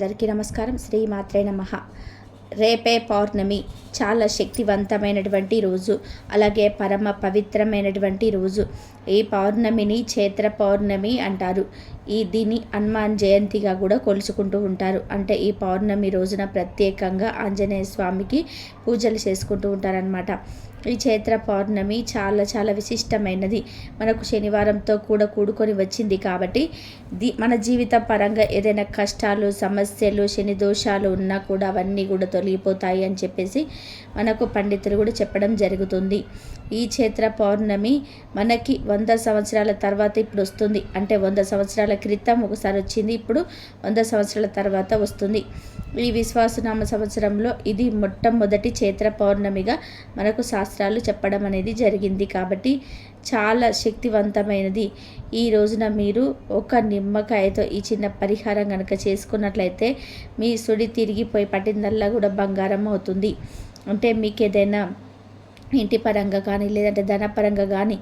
అందరికీ నమస్కారం. శ్రీ మాత్రే నమ. రేపే పౌర్ణమి. చాలా శక్తివంతమైనటువంటి రోజు. అలాగే పరమ పవిత్రమైనటువంటి రోజు. ఈ పౌర్ణమిని చైత్ర పౌర్ణమి అంటారు. ఈ దీన్ని హనుమాన్ జయంతిగా కూడా కొలుచుకుంటూ ఉంటారు. అంటే ఈ పౌర్ణమి రోజున ప్రత్యేకంగా ఆంజనేయ స్వామికి పూజలు చేసుకుంటూ ఉంటారనమాట ఈ చైత్ర పౌర్ణమి చాలా చాలా విశిష్టమైనది. మనకు శనివారంతో కూడా కూడుకొని వచ్చింది కాబట్టి ది మన జీవిత పరంగా ఏదైనా కష్టాలు సమస్యలు శని దోషాలు ఉన్నా కూడా అవన్నీ కూడా తొలగిపోతాయి అని చెప్పేసి మనకు పండితులు కూడా చెప్పడం జరుగుతుంది. ఈ చైత్ర పౌర్ణమి మనకి వంద సంవత్సరాల తర్వాత ఇప్పుడు వస్తుంది. అంటే వంద సంవత్సరాల క్రితం ఒకసారి వచ్చింది ఇప్పుడు వంద సంవత్సరాల తర్వాత వస్తుంది. ఈ విశ్వాసనామ సంవత్సరంలో ఇది మొట్టమొదటి చైత్ర పౌర్ణమిగా మనకు శాస్త్రాలు చెప్పడం అనేది జరిగింది. కాబట్టి చాలా శక్తివంతమైనది. ఈ రోజున మీరు ఒక నిమ్మకాయతో ఈ చిన్న పరిహారం కనుక చేసుకున్నట్లయితే మీ సుడి తిరిగిపోయి పట్టిందల్లా కూడా బంగారం అవుతుంది. అంటే మీకు ఏదైనా ఇంటి పరంగా కానీ లేదంటే ధనపరంగా కానీ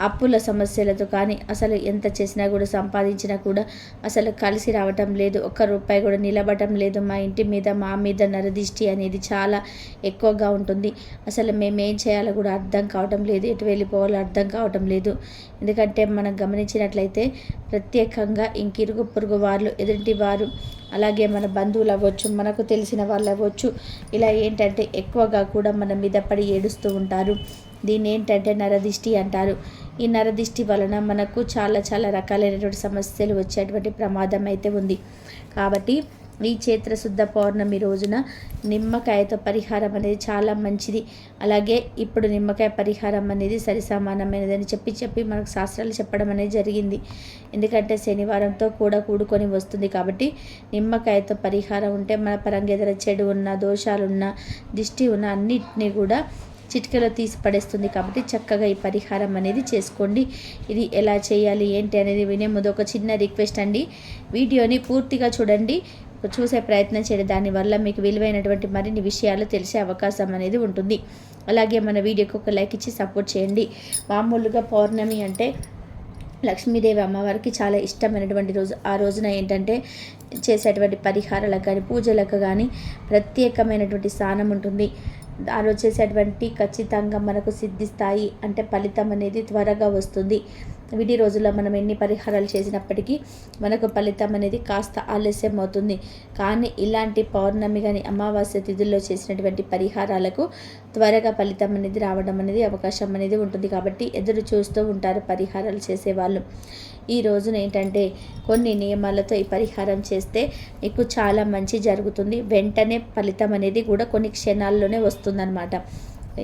అప్పుల సమస్యలతో కానీ అసలు ఎంత చేసినా కూడా సంపాదించినా కూడా అసలు కలిసి రావటం లేదు. ఒక్క రూపాయి కూడా నిలబడటం లేదు. మా ఇంటి మీద మా మీద నరదిష్టి అనేది చాలా ఎక్కువగా ఉంటుంది. అసలు మేము ఏం చేయాలో కూడా అర్థం కావటం లేదు. ఎటు వెళ్ళిపోవాలో అర్థం కావటం లేదు. ఎందుకంటే మనం గమనించినట్లయితే ప్రత్యేకంగా ఇంకిరుగు పొరుగు వారు ఎదుటి వారు అలాగే మన బంధువులు అవ్వచ్చు మనకు తెలిసిన వాళ్ళు అవ్వచ్చు ఇలా ఏంటంటే ఎక్కువగా కూడా మన మీద పడి ఏడుస్తూ ఉంటారు. దీన్ని ఏంటంటే నరదిష్టి అంటారు. ఈ నరదిష్టి వలన మనకు చాలా చాలా రకాలైనటువంటి సమస్యలు వచ్చేటువంటి ప్రమాదం అయితే ఉంది. కాబట్టి ఈ చైత్రశుద్ధ పౌర్ణమి రోజున నిమ్మకాయతో పరిహారం అనేది చాలా మంచిది. అలాగే ఇప్పుడు నిమ్మకాయ పరిహారం అనేది సరిసమానమైనది అని చెప్పి చెప్పి మనకు శాస్త్రాలు చెప్పడం అనేది జరిగింది. ఎందుకంటే శనివారంతో కూడా కూడుకొని వస్తుంది కాబట్టి నిమ్మకాయతో పరిహారం ఉంటే మన పరంగా ఏదైనా చెడు ఉన్న దోషాలున్న దిష్టి ఉన్న అన్నిటినీ కూడా చిటికలో తీసి పడేస్తుంది కాబట్టి చక్కగా ఈ పరిహారం అనేది చేసుకోండి. ఇది ఎలా చేయాలి ఏంటి అనేది వినే ముందు ఒక చిన్న రిక్వెస్ట్ అండి. వీడియోని పూర్తిగా చూడండి. చూసే ప్రయత్నం చేయండి. దానివల్ల మీకు విలువైనటువంటి మరిన్ని విషయాలు తెలిసే అవకాశం అనేది ఉంటుంది. అలాగే మన వీడియోకి ఒక లైక్ ఇచ్చి సపోర్ట్ చేయండి. మామూలుగా పౌర్ణమి అంటే లక్ష్మీదేవి అమ్మవారికి చాలా ఇష్టమైనటువంటి రోజు. ఆ రోజున ఏంటంటే చేసేటువంటి పరిహారాలకు కానీ పూజలకు కానీ ప్రత్యేకమైనటువంటి స్థానం ఉంటుంది. ఆ రోజు ఖచ్చితంగా మనకు సిద్ధిస్తాయి అంటే ఫలితం అనేది త్వరగా వస్తుంది. విడి రోజుల్లో మనం ఎన్ని పరిహారాలు చేసినప్పటికీ మనకు ఫలితం అనేది కాస్త ఆలస్యం అవుతుంది కానీ ఇలాంటి పౌర్ణమి కానీ అమావాస్య తిథుల్లో చేసినటువంటి పరిహారాలకు త్వరగా ఫలితం అనేది రావడం అనేది అవకాశం అనేది ఉంటుంది కాబట్టి ఎదురు చూస్తూ ఉంటారు పరిహారాలు చేసేవాళ్ళు. ఈ రోజున ఏంటంటే కొన్ని నియమాలతో ఈ పరిహారం చేస్తే మీకు చాలా మంచి జరుగుతుంది. వెంటనే ఫలితం అనేది కూడా కొన్ని క్షణాల్లోనే వస్తుందన్నమాట.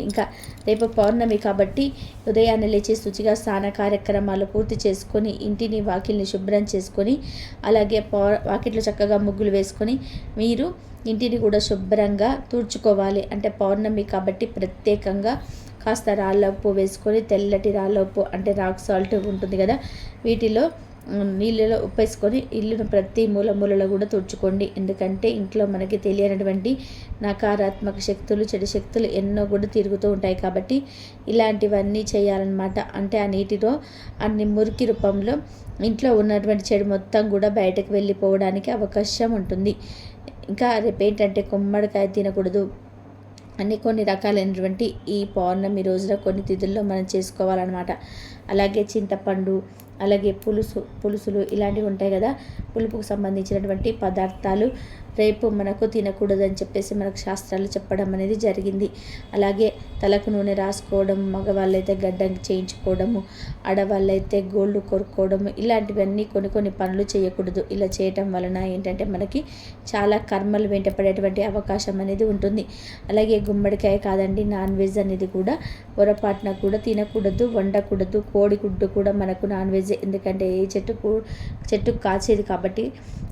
ఇంకా రేపు పౌర్ణమి కాబట్టి ఉదయాన్నే లేచి శుచిగా స్నాన కార్యక్రమాలు పూర్తి చేసుకొని ఇంటిని వాకిల్ని శుభ్రం చేసుకొని అలాగే పౌ వాకిట్లో చక్కగా ముగ్గులు వేసుకొని మీరు ఇంటిని కూడా శుభ్రంగా తుడుచుకోవాలి. అంటే పౌర్ణమి కాబట్టి ప్రత్యేకంగా కాస్త రాళ్ళ ఉప్పు వేసుకొని తెల్లటి రాళ్ళ ఉప్పు అంటే రాక్ సాల్ట్ ఉంటుంది కదా వీటిలో నీళ్ళలో ఉప్పేసుకొని ఇల్లును ప్రతి మూల మూలలో కూడా తుడుచుకోండి. ఎందుకంటే ఇంట్లో మనకి తెలియనటువంటి నకారాత్మక శక్తులు చెడు శక్తులు ఎన్నో కూడా తిరుగుతూ ఉంటాయి కాబట్టి ఇలాంటివన్నీ చేయాలన్నమాట. అంటే ఆ నీటిలో అన్ని మురికి రూపంలో ఇంట్లో ఉన్నటువంటి చెడు మొత్తం కూడా బయటకు వెళ్ళిపోవడానికి అవకాశం ఉంటుంది. ఇంకా రేపు ఏంటంటే కొమ్మడికాయ తినకూడదు. అన్ని కొన్ని రకాలైనటువంటి ఈ పౌర్ణమి రోజున కొన్ని తిథుల్లో మనం చేసుకోవాలన్నమాట. అలాగే చింతపండు అలాగే పులుసు పులుసులు ఇలాంటివి ఉంటాయి కదా. పులుపుకు సంబంధించినటువంటి పదార్థాలు రేపు మనకు తినకూడదని చెప్పేసి మనకు శాస్త్రాలు చెప్పడం అనేది జరిగింది. అలాగే తలకు నూనె రాసుకోవడం మగవాళ్ళైతే గడ్డం చేయించుకోవడము ఆడవాళ్ళైతే గోల్డ్ కొరుక్కోవడము ఇలాంటివన్నీ కొన్ని కొన్ని పనులు చేయకూడదు. ఇలా చేయటం వలన ఏంటంటే మనకి చాలా కర్మలు వెంటపడేటువంటి అవకాశం అనేది ఉంటుంది. అలాగే గుమ్మడికాయ కాదండి నాన్ వెజ్ అనేది కూడా పొరపాటున కూడా తినకూడదు వండకూడదు కోడిగుడ్డు కూడా మనకు నాన్ వెజ్. ఎందుకంటే ఏ చెట్టు చెట్టు కాచేది కాబట్టి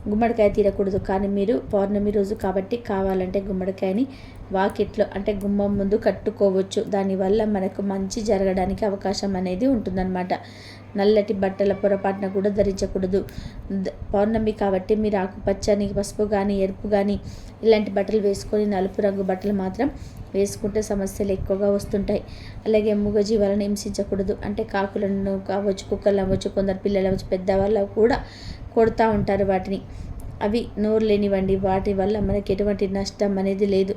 గుమ్మడికాయ తినకూడదు కానీ మీరు పౌర్ణమి రోజు కాబట్టి కావాలంటే గుమ్మడికాయని వాకిట్లో అంటే గుమ్మం ముందు కట్టుకోవచ్చు. దానివల్ల మనకు మంచి జరగడానికి అవకాశం అనేది ఉంటుందన్నమాట. నల్లటి బట్టల పొరపాటున కూడా ధరించకూడదు. పౌర్ణమి కాబట్టి మీరు ఆకుపచ్చని పసుపు కానీ ఎరుపు కానీ ఇలాంటి బట్టలు వేసుకొని నలుపు రంగు బట్టలు మాత్రం వేసుకుంటే సమస్యలు ఎక్కువగా వస్తుంటాయి. అలాగే మూగజీవాలను హింసించకూడదు. అంటే కాకులను కావచ్చు కుక్కలు అవ్వచ్చు కొందరు పిల్లలు అవ్వచ్చు పెద్దవాళ్ళు కూడా కొడుతూ ఉంటారు వాటిని. అవి నోరు లేనివ్వండి వాటి వల్ల మనకి ఎటువంటి నష్టం అనేది లేదు.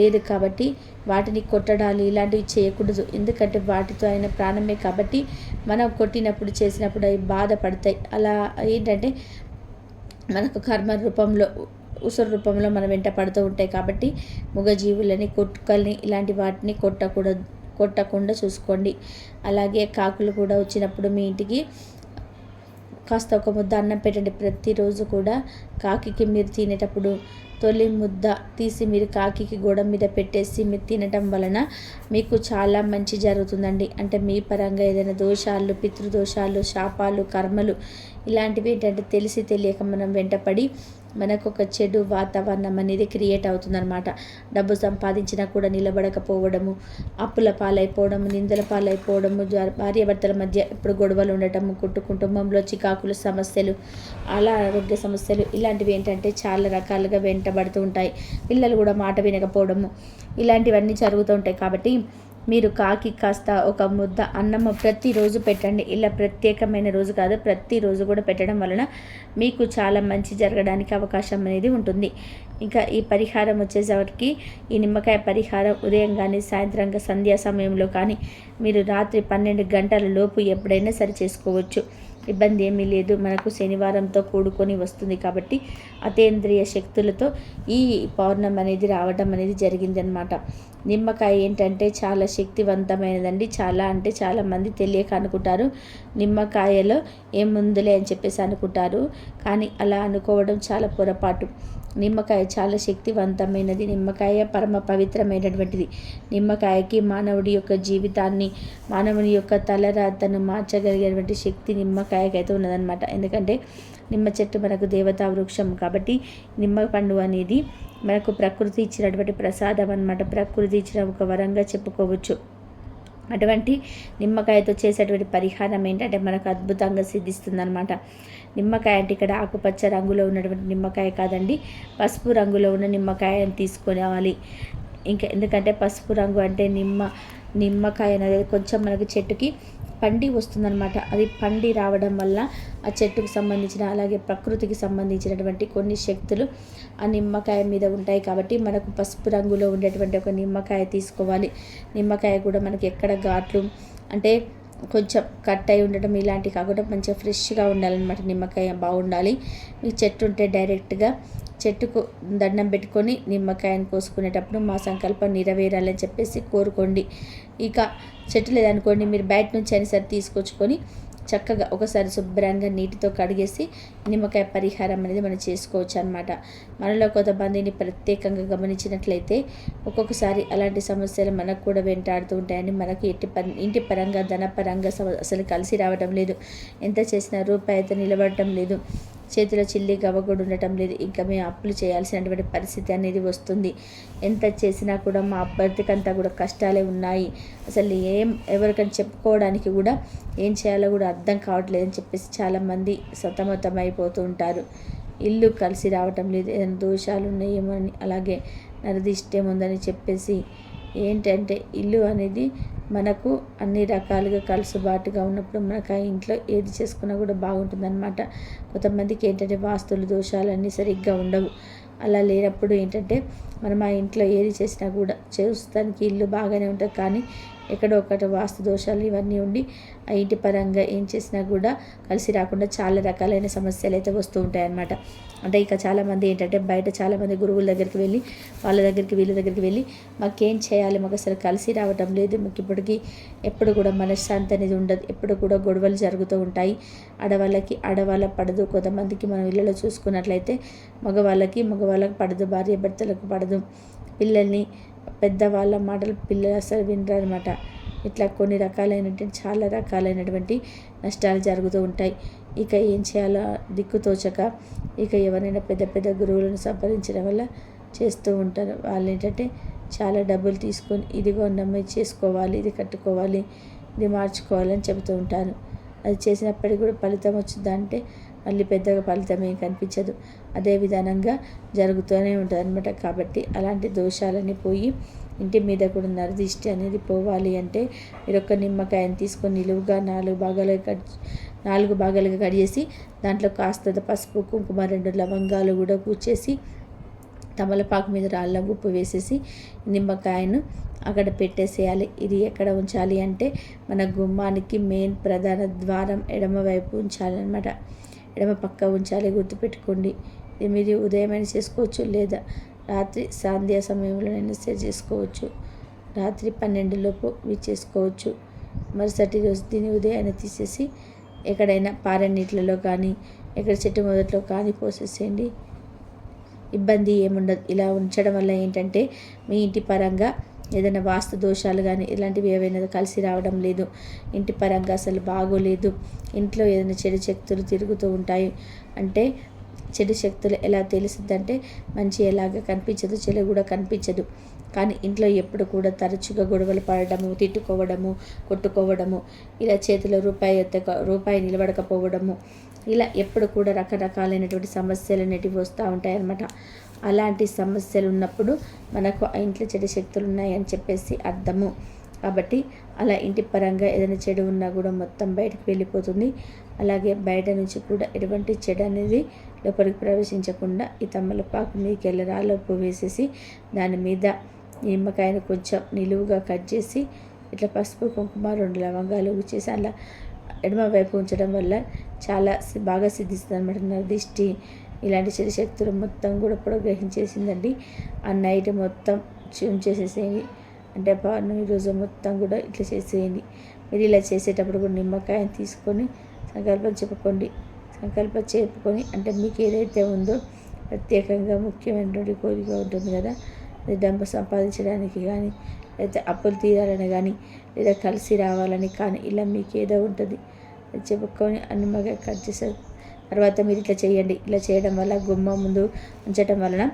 లేదు కాబట్టి వాటిని కొట్టడాలు ఇలాంటివి చేయకూడదు. ఎందుకంటే వాటితో అయిన ప్రాణమే కాబట్టి మనం కొట్టినప్పుడు చేసినప్పుడు అవి బాధపడతాయి. అలా ఏంటంటే మనకు కర్మ రూపంలో ఉసురు రూపంలో మన వెంట పడుతూ ఉంటాయి కాబట్టి మూగజీవులని కొట్టుకల్ని ఇలాంటి వాటిని కొట్టకూడదు కొట్టకుండా చూసుకోండి. అలాగే కాకులు కూడా వచ్చినప్పుడు మీ ఇంటికి కాస్త ఒక ముద్ద అన్నం పెట్టండి. ప్రతిరోజు కూడా కాకికి మీరు తినేటప్పుడు తొలి ముద్ద తీసి మీరు కాకికి గోడ మీద పెట్టేసి మీరు తినటం వలన మీకు చాలా మంచి జరుగుతుందండి. అంటే మీ పరంగా ఏదైనా దోషాలు పితృదోషాలు శాపాలు కర్మలు ఇలాంటివి ఏంటంటే తెలిసి తెలియక మనం వెంటపడి మనకు ఒక చెడు వాతావరణం అనేది క్రియేట్ అవుతుందన్నమాట. డబ్బు సంపాదించినా కూడా నిలబడకపోవడము అప్పుల పాలైపోవడము నిందల పాలైపోవడము భార్యాభర్తల మధ్య ఇప్పుడు గొడవలు ఉండటము కుట్టు కుటుంబంలో చికాకుల సమస్యలు అలా ఆరోగ్య సమస్యలు ఇలాంటివి ఏంటంటే చాలా రకాలుగా వెంటబడుతూ ఉంటాయి. పిల్లలు కూడా మాట వినకపోవడము ఇలాంటివన్నీ జరుగుతూ ఉంటాయి కాబట్టి మీరు కాకి కాస్త ఒక ముద్ద అన్నము ప్రతిరోజు పెట్టండి. ఇలా ప్రత్యేకమైన రోజు కాదు ప్రతిరోజు కూడా పెట్టడం వలన మీకు చాలా మంచి జరగడానికి అవకాశం అనేది ఉంటుంది. ఇంకా ఈ పరిహారం వచ్చేసరికి ఈ నిమ్మకాయ పరిహారం ఉదయం కానీ సాయంత్రంగా సంధ్యా సమయంలో కానీ మీరు రాత్రి పన్నెండు గంటల లోపు ఎప్పుడైనా సరి చేసుకోవచ్చు. ఇబ్బంది ఏమీ లేదు. మనకు శనివారంతో కూడుకొని వస్తుంది కాబట్టి అతేంద్రియ శక్తులతో ఈ పౌర్ణం అనేది రావడం అనేది జరిగిందనమాట నిమ్మకాయ ఏంటంటే చాలా శక్తివంతమైనదండి. చాలా అంటే చాలామంది తెలియక అనుకుంటారు. నిమ్మకాయలో ఏముందులే అని చెప్పేసి అనుకుంటారు. కానీ అలా అనుకోవడం చాలా పొరపాటు. నిమ్మకాయ చాలా శక్తివంతమైనది. నిమ్మకాయ పరమ పవిత్రమైనటువంటిది. నిమ్మకాయకి మానవుడి యొక్క జీవితాన్ని మానవుని యొక్క తలరాతను మార్చగలిగేటువంటి శక్తి నిమ్మకాయకి అయితే ఉన్నదనమాట ఎందుకంటే నిమ్మ చెట్టు మనకు దేవతా వృక్షం కాబట్టి నిమ్మ పండు అనేది మనకు ప్రకృతి ఇచ్చినటువంటి ప్రసాదం అనమాట ప్రకృతి ఇచ్చిన ఒక వరంగా చెప్పుకోవచ్చు. అటువంటి నిమ్మకాయతో చేసేటువంటి పరిహారం ఏంటంటే మనకు అద్భుతంగా సిద్ధిస్తుందనమాట నిమ్మకాయ అంటే ఇక్కడ ఆకుపచ్చ రంగులో ఉన్నటువంటి నిమ్మకాయ కాదండి. పసుపు రంగులో ఉన్న నిమ్మకాయని తీసుకోవాలి. ఇంకా ఎందుకంటే పసుపు రంగు అంటే నిమ్మ నిమ్మకాయ అనేది కొంచెం మనకు చెట్టుకి పండి వస్తుందన్నమాట. అది పండి రావడం వల్ల ఆ చెట్టుకు సంబంధించిన అలాగే ప్రకృతికి సంబంధించినటువంటి కొన్ని శక్తులు ఆ నిమ్మకాయ మీద ఉంటాయి కాబట్టి మనకు పసుపు రంగులో ఉండేటువంటి ఒక నిమ్మకాయ తీసుకోవాలి. నిమ్మకాయ కూడా మనకి ఎక్కడ ఘాట్లు అంటే కొంచెం కట్ అయి ఉండటం ఇలాంటివి కాకుండా మంచిగా ఫ్రెష్గా ఉండాలన్నమాట నిమ్మకాయ బాగుండాలి. మీ చెట్టు ఉంటే డైరెక్ట్గా చెట్టుకు దండం పెట్టుకొని నిమ్మకాయను కోసుకునేటప్పుడు మా సంకల్పం నెరవేరాలని చెప్పేసి కోరుకోండి. ఇక చెట్టు లేదనుకోండి మీరు బయట నుంచి అయినా సరే తీసుకొచ్చుకొని చక్కగా ఒకసారి శుభ్రంగా నీటితో కడిగేసి నిమ్మకాయ పరిహారం అనేది మనం చేసుకోవచ్చు అనమాట మనలో కొంతమందిని ప్రత్యేకంగా గమనించినట్లయితే ఒక్కొక్కసారి అలాంటి సమస్యలు మనకు కూడా వెంటాడుతూ ఉంటాయని మనకు ఇంటి ప ఇంటి పరంగా ధనపరంగా అసలు కలిసి రావడం లేదు. ఎంత చేసినా రూపాయి అయితే నిలబడటం లేదు. చేతిలో చిల్లి గవ్వగూడు ఉండటం లేదు. ఇంకా మేము అప్పులు చేయాల్సినటువంటి పరిస్థితి అనేది వస్తుంది. ఎంత చేసినా కూడా మా అభ్యర్థికంతా కూడా కష్టాలే ఉన్నాయి. అసలు ఏం ఎవరికైనా చెప్పుకోవడానికి కూడా ఏం చేయాలో కూడా అర్థం కావట్లేదని చెప్పేసి చాలామంది సతమతం అయిపోతూ ఉంటారు. ఇల్లు కలిసి రావటం లేదు. ఏదైనా దోషాలు ఉన్నాయేమో అని అలాగే నరదిష్టం ఉందని చెప్పేసి ఏంటంటే ఇల్లు అనేది మనకు అన్ని రకాలుగా కలుసుబాటుగా ఉన్నప్పుడు మనకు ఆ ఇంట్లో ఏది చేసుకున్నా కూడా బాగుంటుందన్నమాట. కొంతమందికి ఏంటంటే వాస్తులు దోషాలన్నీ సరిగ్గా ఉండవు. అలా లేనప్పుడు ఏంటంటే మనం ఆ ఇంట్లో ఏది చేసినా కూడా చూస్తానికి ఇల్లు బాగానే ఉంటుంది. కానీ ఎక్కడో ఒకటి వాస్తు దోషాలు ఇవన్నీ ఉండి ఆ ఇంటి పరంగా ఏం చేసినా కూడా కలిసి రాకుండా చాలా రకాలైన సమస్యలు అయితే వస్తూ ఉంటాయి అన్నమాట అంటే ఇక చాలామంది ఏంటంటే బయట చాలామంది గురువుల దగ్గరికి వెళ్ళి వాళ్ళ దగ్గరికి వీళ్ళ దగ్గరికి వెళ్ళి మాకేం చేయాలి? మాకు అసలు కలిసి రావటం లేదు. మాకు ఇప్పటికీ ఎప్పుడు కూడా మనశ్శాంతి అనేది ఉండదు. ఎప్పుడు కూడా గొడవలు జరుగుతూ ఉంటాయి. ఆడవాళ్ళకి ఆడవాళ్ళ పడదు. కొంతమందికి మనం ఇళ్ళలో చూసుకున్నట్లయితే మగవాళ్ళకి మగవాళ్ళకి పడదు. భార్య భర్తలకు పడదు. పిల్లల్ని పెద్దవాళ్ళ మాటలు పిల్లలు అసలు వినరనమాట ఇట్లా కొన్ని రకాలైనటువంటి చాలా రకాలైనటువంటి నష్టాలు జరుగుతూ ఉంటాయి. ఇక ఏం చేయాలో దిక్కుతోచక ఇక ఎవరైనా పెద్ద పెద్ద గురువులను సంప్రదించడం వల్ల చేస్తూ ఉంటారు. వాళ్ళు ఏంటంటే చాలా డబ్బులు తీసుకొని ఇదిగో నమ్మి చేసుకోవాలి ఇది కట్టుకోవాలి ఇది మార్చుకోవాలని చెబుతూ ఉంటారు. అది చేసినప్పటికీ కూడా ఫలితం వచ్చిందంటే మళ్ళీ పెద్దగా ఫలితం ఏం కనిపించదు. అదే విధానంగా జరుగుతూనే ఉంటుంది అనమాట కాబట్టి అలాంటి దోషాలన్నీ పోయి ఇంటి మీద కూడా నరదిష్టి అనేది పోవాలి అంటే మీరు ఒక నిమ్మకాయని తీసుకొని నిలువుగా నాలుగు భాగాలుగా కట్ నాలుగు భాగాలుగా కట్ చేసి దాంట్లో కాస్త పసుపు కుంకుమ రెండు లవంగాలు కూడా కూర్చేసి తమలపాకు మీద రాళ్ళ ఉప్పు వేసేసి నిమ్మకాయను అక్కడ పెట్టేసేయాలి. ఇది ఎక్కడ ఉంచాలి అంటే మన గుమ్మానికి మెయిన్ ప్రధాన ద్వారం ఎడమవైపు ఉంచాలన్నమాట. ఎడమ పక్క ఉంచాలి గుర్తుపెట్టుకోండి. ఇది మీరు ఉదయమైనా చేసుకోవచ్చు లేదా రాత్రి సాంధ్య సమయంలోనైనా సరే చేసుకోవచ్చు. రాత్రి పన్నెండులోపు మీరు చేసుకోవచ్చు. మరుసటి రోజు దీన్ని ఉదయాన్నే తీసేసి ఎక్కడైనా పారే నీటిలలో కానీ ఎక్కడ చెట్టు మొదట్లో కానీ పోసేసేయండి. ఇబ్బంది ఏముండదు. ఇలా ఉంచడం వల్ల ఏంటంటే మీ ఇంటి పరంగా ఏదైనా వాస్తు దోషాలు కానీ ఇలాంటివి ఏవైనా కలిసి రావడం లేదు. ఇంటి పరంగా అసలు బాగోలేదు. ఇంట్లో ఏదైనా చెడు శక్తులు తిరుగుతూ ఉంటాయి. అంటే చెడు శక్తులు ఎలా తెలుస్తుందంటే మంచి ఎలాగ కనిపించదు చెడు కూడా కనిపించదు. కానీ ఇంట్లో ఎప్పుడు కూడా తరచుగా గొడవలు పడడము తిట్టుకోవడము కొట్టుకోవడము ఇలా చేతిలో రూపాయి ఎత్తక రూపాయి నిలబడకపోవడము ఇలా ఎప్పుడు కూడా రకరకాలైనటువంటి సమస్యలు అనేటివి వస్తూ ఉంటాయి అన్నమాట అలాంటి సమస్యలు ఉన్నప్పుడు మనకు ఆ ఇంట్లో చెడు శక్తులు ఉన్నాయని చెప్పేసి అర్థము. కాబట్టి అలా ఇంటి పరంగా ఏదైనా చెడు ఉన్నా కూడా మొత్తం బయటకు వెళ్ళిపోతుంది. అలాగే బయట నుంచి కూడా ఎటువంటి చెడు అనేది లోపలికి ప్రవేశించకుండా ఈ తమలపాకు మీకు రాళ్ళు ఉప్పు వేసేసి దాని మీద నిమ్మకాయను కొంచెం నిలువుగా కట్ చేసి ఇట్లా పసుపు కుంకుమ రెండు లవంగాలు చేసి అలా ఎడమ వైపు ఉంచడం వల్ల చాలా బాగా సిద్ధిస్తుంది అనమాట దిష్టి. ఇలాంటి చెడు శక్తులు మొత్తం కూడా కూడా గ్రహించేసిందండి. ఆ నైట్ మొత్తం ఉంచేసేసేయండి అంటే పౌర్ణమి రోజు మొత్తం కూడా ఇట్లా చేసేయండి. మీరు ఇలా చేసేటప్పుడు కూడా నిమ్మకాయని తీసుకొని సంకల్పం చెప్పుకోండి. సంకల్పం చెప్పుకొని అంటే మీకు ఏదైతే ఉందో ప్రత్యేకంగా ముఖ్యమైనటువంటి కోరిక ఉంటుంది కదా డబ్బు సంపాదించడానికి కానీ లేదా అప్పులు తీరాలని కానీ లేదా కలిసి రావాలని కానీ ఇలా మీకు ఏదో ఉంటుంది. చెప్పుకొని అన్ని కట్ చేసారు తర్వాత మీరు ఇట్లా చేయండి. ఇలా చేయడం వల్ల గుమ్మం ముందు ఉంచటం వలన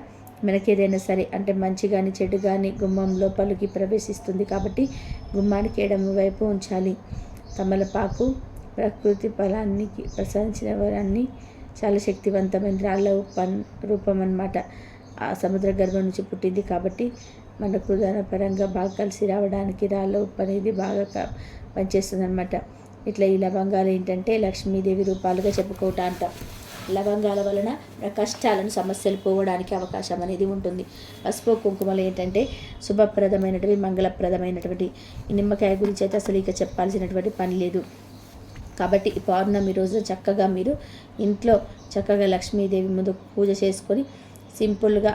మనకి ఏదైనా సరే అంటే మంచి కానీ చెడు కానీ గుమ్మం లోపలికి ప్రవేశిస్తుంది కాబట్టి గుమ్మానికి ఎడమ వైపు ఉంచాలి. తమలపాకు ప్రకృతి ఫలానికి ప్రసాదించిన వరాన్ని చాలా శక్తివంతమైన రాళ్ళ పన్ రూపం అన్నమాట. ఆ సముద్ర గర్భం నుంచి పుట్టింది కాబట్టి మనకు పరంగా బాగా కలిసి రావడానికి రాళ్ళ ఉప్పు అనేది బాగా పనిచేస్తుంది అనమాట ఇట్లా ఈ లవంగాలు ఏంటంటే లక్ష్మీదేవి రూపాలుగా చెప్పుకోవటం అంటాం. లవంగాల వలన కష్టాలను సమస్యలు పోవడానికి అవకాశం అనేది ఉంటుంది. పసుపు కుంకుమలు ఏంటంటే శుభప్రదమైనటువంటి మంగళప్రదమైనటువంటి నిమ్మకాయ గురించి అయితే అసలు ఇక చెప్పాల్సినటువంటి పని లేదు. కాబట్టి ఈ పౌర్ణమి రోజు చక్కగా మీరు ఇంట్లో చక్కగా లక్ష్మీదేవి ముందు పూజ చేసుకొని సింపుల్గా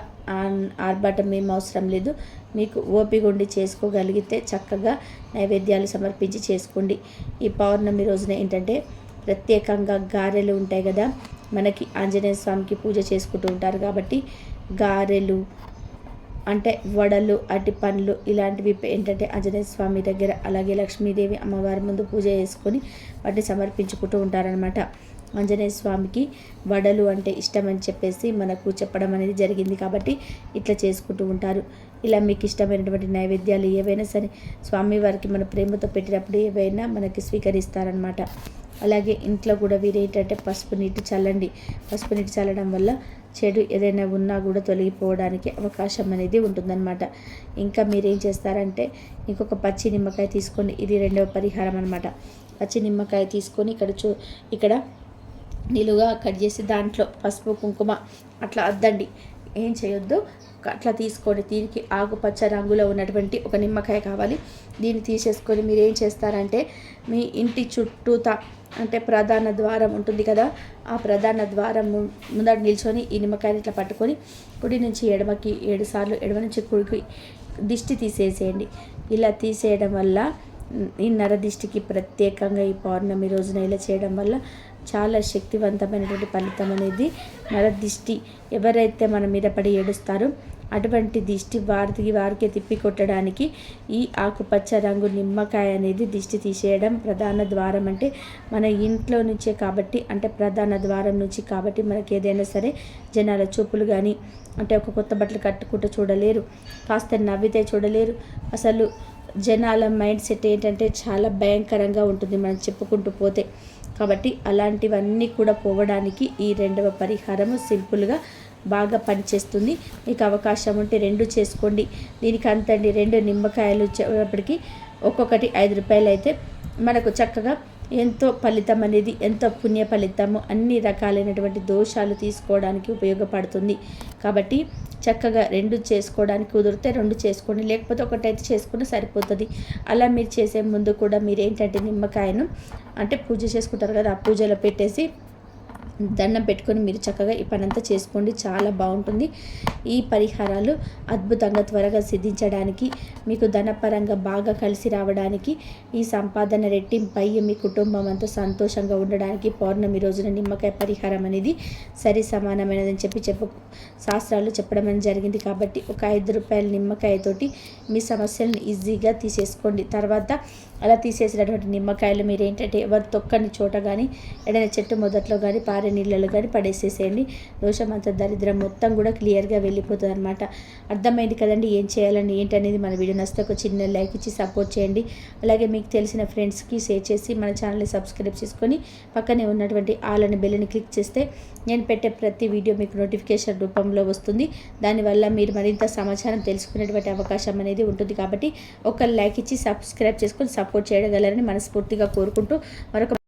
ఆర్భాటం ఏం అవసరం లేదు. మీకు ఓపిక ఉండి చేసుకోగలిగితే చక్కగా నైవేద్యాలు సమర్పించి చేసుకోండి. ఈ పౌర్ణమి రోజున ఏంటంటే ప్రత్యేకంగా గారెలు ఉంటాయి కదా మనకి ఆంజనేయ స్వామికి పూజ చేసుకుంటూ ఉంటారు కాబట్టి గారెలు అంటే వడలు అట్టి పండ్లు ఇలాంటివి ఏంటంటే ఆంజనేయ స్వామి దగ్గర అలాగే లక్ష్మీదేవి అమ్మవారి ముందు పూజ చేసుకొని వాటిని సమర్పించుకుంటూ ఉంటారనమాట ఆంజనేయ స్వామికి వడలు అంటే ఇష్టం అని చెప్పేసి మనకు చెప్పడం అనేది జరిగింది కాబట్టి ఇట్లా చేసుకుంటూ ఉంటారు. ఇలా మీకు ఇష్టమైనటువంటి నైవేద్యాలు ఏవైనా సరే స్వామివారికి మన ప్రేమతో పెట్టినప్పుడు ఏవైనా మనకి స్వీకరిస్తారనమాట అలాగే ఇంట్లో కూడా వీరేంటంటే పసుపు నీటి చల్లండి. పసుపు నీటి చల్లడం వల్ల చెడు ఏదైనా ఉన్నా కూడా తొలగిపోవడానికి అవకాశం అనేది ఉంటుందన్నమాట. ఇంకా మీరేం చేస్తారంటే ఇంకొక పచ్చి నిమ్మకాయ తీసుకొని ఇది రెండవ పరిహారం అనమాట పచ్చి నిమ్మకాయ తీసుకొని ఇక్కడ చూ ఇక్కడ నిలువుగా కట్ చేసి దాంట్లో పసుపు కుంకుమ అట్లా అద్దండి. ఏం చేయొద్దు. అట్లా తీసుకోండి దీనికి ఆకుపచ్చ రంగులో ఉన్నటువంటి ఒక నిమ్మకాయ కావాలి. దీన్ని తీసేసుకొని మీరు ఏం చేస్తారంటే మీ ఇంటి చుట్టూత అంటే ప్రధాన ద్వారం ఉంటుంది కదా ఆ ప్రధాన ద్వారం ముందర నిల్చొని ఈ నిమ్మకాయని ఇట్లా పట్టుకొని కుడి నుంచి ఎడమకి ఏడు సార్లు ఎడమ నుంచి కుడికి దిష్టి తీసేసేయండి. ఇలా తీసేయడం వల్ల ఈ నరదిష్టికి ప్రత్యేకంగా ఈ పౌర్ణమి రోజున ఇలా చేయడం వల్ల చాలా శక్తివంతమైనటువంటి ఫలితం అనేది నరదిష్టి ఎవరైతే మన మీద పడి ఏడుస్తారో అటువంటి దిష్టి వారికి వారికి తిప్పి కొట్టడానికి ఈ ఆకుపచ్చ రంగు నిమ్మకాయ అనేది దిష్టి తీసేయడం ప్రధాన ద్వారం అంటే మన ఇంట్లో నుంచే కాబట్టి అంటే ప్రధాన ద్వారం నుంచి కాబట్టి మనకి ఏదైనా సరే జనాల చూపులు కానీ అంటే ఒక కొత్త బట్టలు కట్టుకుంటూ చూడలేరు కాస్త నవ్వితే చూడలేరు. అసలు జనాల మైండ్ సెట్ ఏంటంటే చాలా భయంకరంగా ఉంటుంది మనం చెప్పుకుంటూ పోతే. కాబట్టి అలాంటివన్నీ కూడా పోవడానికి ఈ రెండవ పరిహారము సింపుల్గా బాగా పనిచేస్తుంది. మీకు అవకాశం ఉంటే రెండు చేసుకోండి. దీనికి అంతండి రెండు నిమ్మకాయలు వచ్చేటప్పటికి ఒక్కొక్కటి ఐదు రూపాయలు అయితే మనకు చక్కగా ఎంతో ఫలితం అనేది ఎంతో పుణ్య ఫలితము అన్ని రకాలైనటువంటి దోషాలు తీసుకోవడానికి ఉపయోగపడుతుంది. కాబట్టి చక్కగా రెండు చేసుకోవడానికి కుదిరితే రెండు చేసుకోండి. లేకపోతే ఒకటైతే చేసుకుని సరిపోతుంది. అలా మీరు చేసే ముందు కూడా మీరు ఏంటంటే నిమ్మకాయను అంటే పూజ చేసుకుంటారు కదా ఆ పూజలో పెట్టేసి దండం పెట్టుకొని మీరు చక్కగా ఈ పనంతా చేసుకోండి. చాలా బాగుంటుంది. ఈ పరిహారాలు అద్భుతంగా త్వరగా సిద్ధించడానికి మీకు ధనపరంగా బాగా కలిసి రావడానికి ఈ సంపాదన రెట్టింపై మీ కుటుంబం అంతా సంతోషంగా ఉండడానికి పౌర్ణమి రోజున నిమ్మకాయ పరిహారం అనేది సరి సమానమైనదని చెప్పి చెప్పు శాస్త్రాలు చెప్పడం అనేది జరిగింది. కాబట్టి ఒక ఐదు రూపాయల నిమ్మకాయతోటి మీ సమస్యలను ఈజీగా తీసేసుకోండి. తర్వాత అలా తీసేసినటువంటి నిమ్మకాయలు మీరు ఏంటంటే ఎవరు తొక్కని చోట కానీ ఏదైనా చెట్టు మొదట్లో కానీ పారే నీళ్ళలో కానీ పడేసేసేయండి. దోషం అంత దరిద్రం మొత్తం కూడా క్లియర్గా వెళ్ళిపోతుంది అనమాట అర్థమైంది కదండి ఏం చేయాలని ఏంటనేది మన వీడియో నచ్చితే ఒక చిన్న లైక్ ఇచ్చి సపోర్ట్ చేయండి. అలాగే మీకు తెలిసిన ఫ్రెండ్స్కి షేర్ చేసి మన ఛానల్ని సబ్స్క్రైబ్ చేసుకొని పక్కనే ఉన్నటువంటి ఆలని బెల్లని క్లిక్ చేస్తే నేను పెట్టే ప్రతి వీడియో మీకు నోటిఫికేషన్ రూపంలో వస్తుంది. దానివల్ల మీరు మరింత సమాచారం తెలుసుకునేటువంటి అవకాశం అనేది ఉంటుంది కాబట్టి ఒక లైక్ ఇచ్చి సబ్స్క్రైబ్ చేసుకొని సపోర్ట్ చేయగలరని మనస్ఫూర్తిగా కోరుకుంటూ మరొక